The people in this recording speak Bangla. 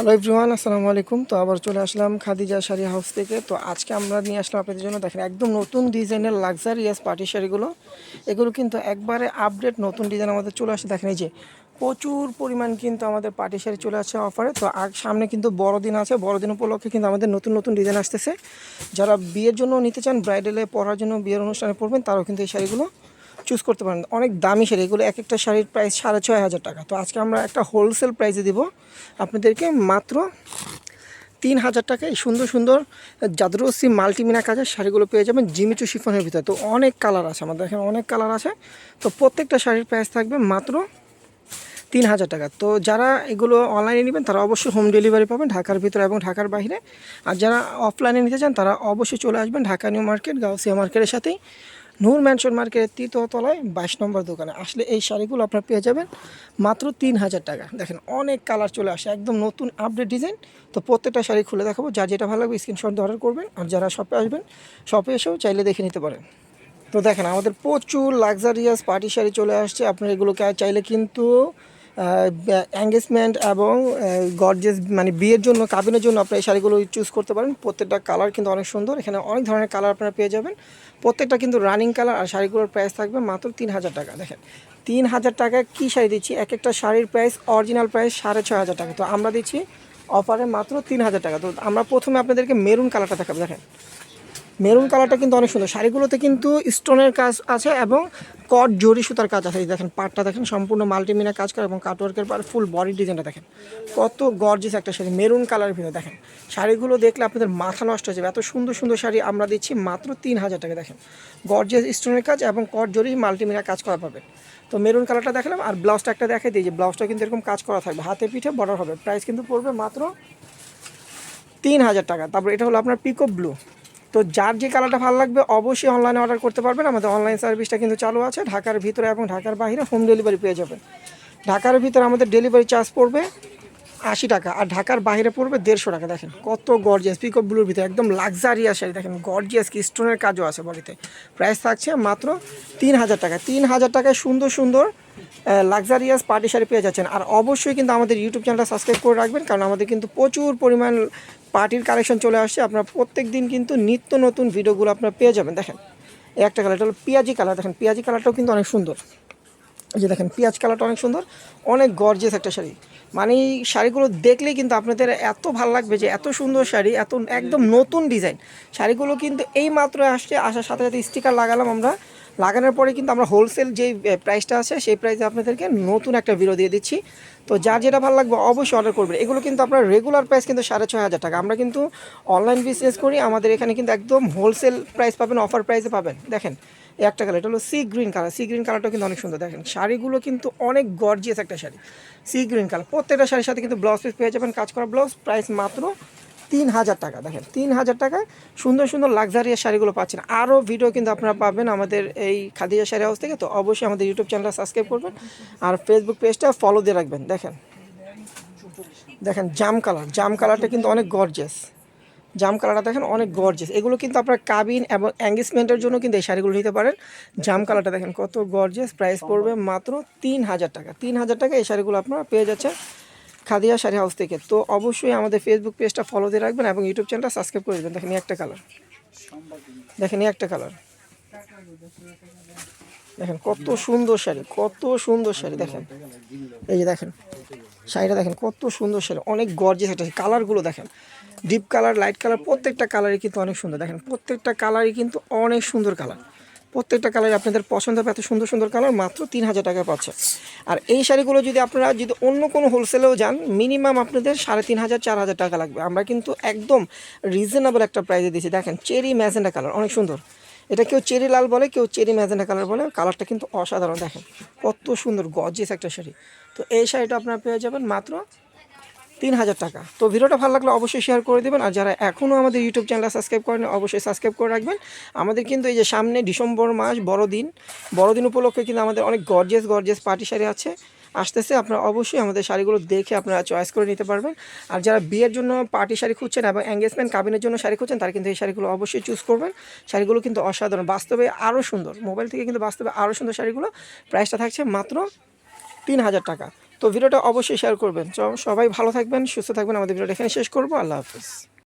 হ্যালো এভরিওয়ান আসসালামু আলাইকুম। তো আবার চলে আসলাম খাদিজা শাড়ি হাউস থেকে। তো আজকে আমরা নিয়ে আসলাম আপনাদের জন্য, দেখেন, একদম নতুন ডিজাইনের লাক্সারিয়াস পার্টি শাড়িগুলো। এগুলো কিন্তু একবারে আপডেট নতুন ডিজাইন আমাদের চলে আসে। দেখেন, এই যে প্রচুর পরিমাণ কিন্তু আমাদের পার্টি শাড়ি চলে আসছে অফারে তো সামনে কিন্তু বড়দিন আছে। বড়দিন উপলক্ষে কিন্তু আমাদের নতুন নতুন ডিজাইন আসতেছে। যারা বিয়ের জন্য নিতে চান ব্রাইডালে পরার জন্য বিয়ের অনুষ্ঠানে পড়বেন তারাও কিন্তু এই শাড়িগুলো চুজ করতে পারেন। অনেক দামি শাড়ি, এগুলো এক একটা শাড়ির প্রাইস সাড়ে ছয় হাজার টাকা। তো আজকে আমরা একটা হোলসেল প্রাইসে দিব। আপনাদেরকে মাত্র তিন হাজার টাকায় সুন্দর সুন্দর জাদরসি মাল্টিমিনা কাজের শাড়িগুলো পেয়ে যাবেন জিমিচু শিফনের ভিতরে। তো অনেক কালার আছে আমাদের এখানে অনেক কালার আছে। তো প্রত্যেকটা শাড়ির প্রাইস থাকবে মাত্র তিন হাজার টাকা। তো যারা এগুলো অনলাইনে নেবেন, তারা অবশ্যই হোম ডেলিভারি পাবেন ঢাকার ভিতরে এবং ঢাকার বাইরে। আর যারা অফলাইনে নিতে চান, তারা অবশ্যই চলে আসবেন ঢাকা নিউ মার্কেট, গাউসিয়া মার্কেটের সাথেই। নূর ম্যানশন মার্কেটের তৃতীয় তলায় বাইশ নম্বর দোকানে। আসলে এই শাড়িগুলো আপনার পেয়ে যাবেন মাত্র তিন হাজার টাকা। দেখেন অনেক কালার চলে আসে, একদম নতুন আপডেট ডিজাইন তো প্রত্যেকটা শাড়ি খুলে দেখাবো, যা যেটা ভালো লাগবে স্ক্রিনশট অর্ডার করবেন। আর যারা শপে আসবেন শপে এসেও চাইলে দেখে নিতে পারেন। তো দেখেন আমাদের প্রচুর লাক্সারিয়াস পার্টি শাড়ি চলে আসছে, আপনার এগুলোকে চাইলে কিন্তু এঙ্গেজমেন্ট এবং গর্জেস মানে বিয়ের জন্য, কাবিনের জন্য আপনার এই শাড়িগুলো চুজ করতে পারেন। প্রত্যেকটা কালার কিন্তু অনেক সুন্দর। এখানে অনেক ধরনের কালার আপনারা পেয়ে যাবেন। প্রত্যেকটা কিন্তু রানিং কালার আর শাড়িগুলোর প্রাইস থাকবে মাত্র তিন হাজার টাকা। দেখেন তিন হাজার টাকায় কী শাড়ি দিচ্ছি? এক একটা শাড়ির প্রাইস অরিজিনাল প্রাইস সাড়ে ছয় হাজার টাকা। তো আমরা দিচ্ছি অফারে মাত্র তিন হাজার টাকা। তো আমরা প্রথমে আপনাদেরকে মেরুন কালারটা দেখাবো। দেখেন মেরুন কালারটা কিন্তু অনেক সুন্দর। শাড়িগুলোতে কিন্তু স্টোনের কাজ আছে এবং কট জরি সুতার কাজ আছে। দেখেন, পাটটা দেখেন, সম্পূর্ণ মাল্টিমিনা কাজ করে এবং কাটওয়ার্কের পর ফুল বডি ডিজাইনটা দেখেন। কত গর্জিস একটা শাড়ি, মেরুন কালারের ভিতরে দেখেন। শাড়িগুলো দেখলে আপনাদের মাথা নষ্ট হয়ে যাবে। এত সুন্দর সুন্দর শাড়ি আমরা দিচ্ছি মাত্র তিন হাজার টাকা দেখেন। গর্জিয়াস স্টোনের কাজ এবং কট জরি মাল্টিমিনা কাজ করা পাবে তো মেরুন কালারটা দেখালাম আর ব্লাউজটা একটা দেখাই দিই যে ব্লাউজটা কিন্তু এরকম কাজ করা থাকবে। হাতে পিঠে বর্ডার হবে। প্রাইস কিন্তু পড়বে মাত্র তিন হাজার টাকা। তারপর এটা হলো আপনার পিকো ব্লু তো যার যে কালারটা ভালো লাগবে অবশ্যই অনলাইনে অর্ডার করতে পারবেন। আমাদের অনলাইন সার্ভিসটা কিন্তু চালু আছে। ঢাকার ভিতরে এবং ঢাকার বাইরে হোম ডেলিভারি পেয়ে যাবেন। ঢাকার ভিতরে আমাদের ডেলিভারি চার্জ পড়বে আশি টাকা, আর ঢাকার বাইরে পড়বে দেড়শো টাকা, দেখেন। কত গর্জিয়াস পিকপ ব্লুর ভিতরে, একদম লাক্সারিয়াস শাড়ি, দেখেন গর্জিয়াস কি স্টোনের কাজও আছে বডিতে। প্রাইস থাকছে মাত্র তিন হাজার টাকা। তিন হাজার টাকায় সুন্দর সুন্দর লাক্সারিয়াস পার্টি শাড়ি পেয়ে যাচ্ছেন। আর অবশ্যই কিন্তু আমাদের ইউটিউব চ্যানেলটা সাবস্ক্রাইব করে রাখবেন, কারণ আমাদের কিন্তু প্রচুর পরিমাণ পার্টির কালেকশন চলে আসছে। আপনার প্রত্যেক দিন কিন্তু নিত্য নতুন ভিডিওগুলো আপনার পেয়ে যাবেন, দেখেন। একটা কালার এটা হলো পেঁয়াজি কালার দেখেন, পেঁয়াজি কালারটাও কিন্তু অনেক সুন্দর। এই যে দেখেন, পেঁয়াজ কালারটা অনেক সুন্দর, অনেক গর্জিয়াস একটা শাড়ি। মানে শাড়িগুলো দেখলেই কিন্তু আপনাদের এত ভালো লাগবে যে এত সুন্দর শাড়ি, এত একদম নতুন ডিজাইন। শাড়িগুলো কিন্তু এই মাত্র আসছে, আসার সাথে সাথে স্টিকার লাগালাম আমরা। লাগানোর পরে কিন্তু আমরা হোলসেল যেই প্রাইসটা আছে, সেই প্রাইসে আপনাদেরকে নতুন একটা ভিডিও দিয়ে দিচ্ছি। তো যার যেটা ভালো লাগবে অবশ্যই অর্ডার করবেন। এগুলো কিন্তু আপনার রেগুলার প্রাইস কিন্তু সাড়ে ছয় হাজার টাকা। আমরা কিন্তু অনলাইন বিজনেস করি, আমাদের এখানে কিন্তু একদম হোলসেল প্রাইস পাবেন অফার প্রাইসে পাবেন। দেখেন একটা কালার এটা হলো sea green colour sea green কালারটা কিন্তু অনেক সুন্দর। দেখেন, শাড়িগুলো কিন্তু অনেক গর্জিয়াস একটা শাড়ি। সি গ্রিন কালার প্রত্যেকটা শাড়ির সাথে কিন্তু ব্লাউজ পিস পেয়ে যাবেন, কাজ করা ব্লাউজ প্রাইস মাত্র তিন হাজার টাকা। দেখেন তিন হাজার টাকায় সুন্দর সুন্দর লাক্সারিয়াস শাড়িগুলো পাচ্ছেন। আরও ভিডিও কিন্তু আপনারা পাবেন আমাদের এই খাদিজা শাড়ি হাউস থেকে। তো অবশ্যই আমাদের ইউটিউব চ্যানেলটা সাবস্ক্রাইব করবেন। আর ফেসবুক পেজটা ফলো দিয়ে রাখবেন। দেখেন দেখেন, জাম কালার জাম কালারটা কিন্তু অনেক গর্জেস জাম কালারটা দেখেন অনেক গর্জেস এগুলো কিন্তু আপনার কাবিন এবং অ্যাঙ্গেজমেন্টের জন্য কিন্তু এই শাড়িগুলো নিতে পারেন। জাম কালারটা দেখেন কত গর্জেস প্রাইস পড়বে মাত্র তিন হাজার টাকা। তিন হাজার টাকা এই শাড়িগুলো আপনারা পেয়ে যাচ্ছেন। খাদিয়া শাড়ি হাউস থেকে। তো অবশ্যই আমাদের ফেসবুক পেজটা ফলো দিয়ে রাখবেন এবং ইউটিউব চ্যানেলটা সাবস্ক্রাইব করে দেবেন। দেখেন একটা কালার দেখেন একটা কালার দেখেন কত সুন্দর শাড়ি, কত সুন্দর শাড়ি, দেখেন। এই যে দেখেন, শাড়িটা দেখেন কত সুন্দর শাড়ি, অনেক গর্জিয়াস একটা কালারগুলো দেখেন ডিপ কালার লাইট কালার প্রত্যেকটা কালারই কিন্তু অনেক সুন্দর। দেখেন, প্রত্যেকটা কালারই কিন্তু অনেক সুন্দর কালার প্রত্যেকটা কালার আপনাদের পছন্দ হবে, এত সুন্দর সুন্দর কালার, মাত্র তিন হাজার টাকা পাচ্ছে। আর এই শাড়িগুলো যদি আপনারা যদি অন্য কোনো হোলসেলেও যান মিনিমাম আপনাদের সাড়ে তিন হাজার, চার হাজার টাকা লাগবে। আমরা কিন্তু একদম রিজনেবল একটা প্রাইসে দিয়েছি। দেখেন চেরি ম্যাজেন্ডা কালার অনেক সুন্দর। এটা কেউ চেরি লাল বলে, কেউ চেরি ম্যাজেন্ডা কালার বলে কালারটা কিন্তু অসাধারণ। দেখেন, কত সুন্দর গজেস একটা শাড়ি। তো এই শাড়িটা আপনারা পেয়ে যাবেন মাত্র তিন হাজার টাকা। তো ভিডিওটা ভালো লাগলে অবশ্যই শেয়ার করে দেবেন। আর যারা এখনও আমাদের ইউটিউব চ্যানেলটা সাবস্ক্রাইব করেন অবশ্যই সাবস্ক্রাইব করে রাখবেন। আমাদের কিন্তু এই যে সামনে ডিসেম্বর মাস, বড়দিন বড়দিন উপলক্ষে কিন্তু আমাদের অনেক গর্জেস গর্জেস পার্টি শাড়ি আছে। আসতেছে, আপনারা অবশ্যই আমাদের শাড়িগুলো দেখে আপনারা চয়েস করে নিতে পারবেন। আর যারা বিয়ের জন্য পার্টি শাড়ি খুঁজছেন এবং এঙ্গেজমেন্ট কাবিনের জন্য শাড়ি খুঁজছেন, তারা কিন্তু এই শাড়িগুলো অবশ্যই চুজ করবেন। শাড়িগুলো কিন্তু অসাধারণ, বাস্তবে আরও সুন্দর। মোবাইল থেকে কিন্তু বাস্তবে আরও সুন্দর শাড়িগুলো। প্রাইসটা থাকছে মাত্র তিন হাজার টাকা। তো ভিডিওটা অবশ্যই শেয়ার করবেন। সবাই ভালো থাকবেন, সুস্থ থাকবেন। আমাদের ভিডিওটা এখানে শেষ করব। আল্লাহ হাফিজ।